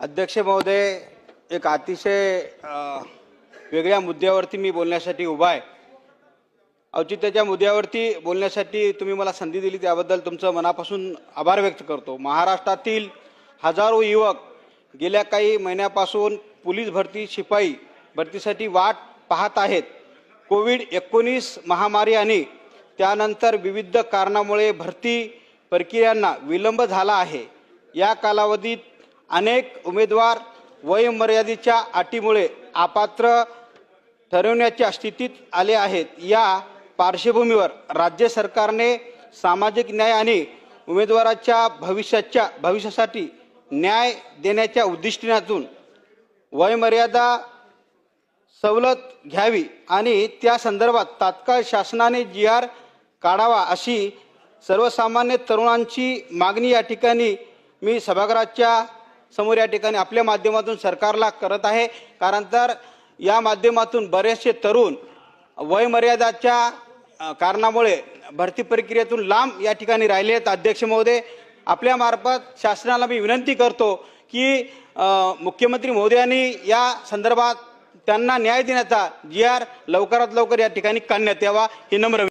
अध्यक्ष महोदय एक अतिशय वेगळ्या मुद्द्यावरती मी बोलण्यासाठी उभा आहे. औचित्याच्या मुद्द्यावरती बोलण्यासाठी तुम्ही मला संधी दिली त्याबद्दल तुमचं मनापासून आभार व्यक्त करतो. महाराष्ट्रातील हजारो युवक गेल्या काही महिन्यापासून पोलीस भरती शिपाई भरतीसाठी वाट पाहत आहेत. कोविड एकोणीस महामारी आणि त्यानंतर विविध कारणामुळे भरती प्रक्रियांना विलंब झाला आहे. या कालावधीत अनेक उमेदवार वयोमर्यादेच्या अटीमुळे अपात्र ठरवण्याच्या स्थितीत आले आहेत. या पार्श्वभूमीवर राज्य सरकारने सामाजिक न्याय आणि उमेदवाराच्या भविष्याच्या भविष्यासाठी न्याय देण्याच्या उद्दिष्टातून वयमर्यादा सवलत घ्यावी आणि त्या संदर्भात तात्काळ शासनाने जी आर काढावा अशी सर्वसामान्य तरुणांची मागणी या ठिकाणी मी सभागृहाच्या समोर या ठिकाणी आपल्या माध्यमातून सरकारला करत आहे. कारण तर या माध्यमातून बरेचसे तरुण वयमर्यादाच्या कारणामुळे भरती प्रक्रियेतून लांब या ठिकाणी राहिले आहेत. अध्यक्ष महोदय आपल्यामार्फत शासनाला मी विनंती करतो की मुख्यमंत्री महोदयांनी या संदर्भात त्यांना न्याय देण्याचा जी आर लवकरात लवकर या ठिकाणी काढण्यात यावा ही नम्र